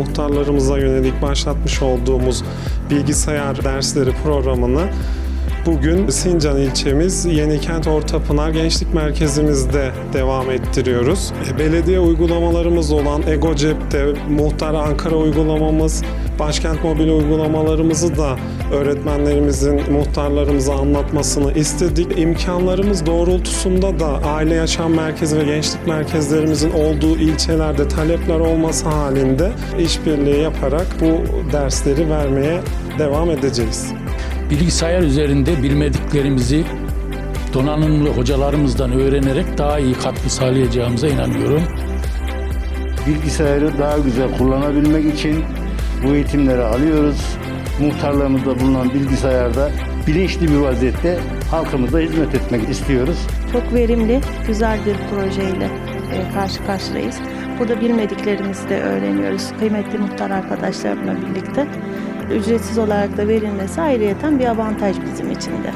muhtarlarımıza yönelik başlatmış olduğumuz bilgisayar dersleri programını bugün Sincan ilçemiz Yenikent Ortapınar Gençlik Merkezimizde devam ettiriyoruz. E, Belediye uygulamalarımız olan Ego Cep'te, Muhtar Ankara uygulamamız, Başkent Mobil uygulamalarımızı da öğretmenlerimizin muhtarlarımıza anlatmasını istedik. İmkanlarımız doğrultusunda da aile yaşam merkezi ve gençlik merkezlerimizin olduğu ilçelerde talepler olması halinde işbirliği yaparak bu dersleri vermeye devam edeceğiz. bilgisayar üzerinde bilmediklerimizi donanımlı hocalarımızdan öğrenerek daha iyi katkı sağlayacağımıza inanıyorum. bilgisayarı daha güzel kullanabilmek için bu eğitimleri alıyoruz. Muhtarlarımızda bulunan bilgisayarda bilinçli bir vaziyette halkımıza hizmet etmek istiyoruz. Çok verimli, güzel bir projeyle e, karşı karşıyayız. Burada bilmediklerimizi de öğreniyoruz. Kıymetli muhtar arkadaşlarımla birlikte. Ücretsiz olarak da verilmesi ayrıyeten bir avantaj bizim için de.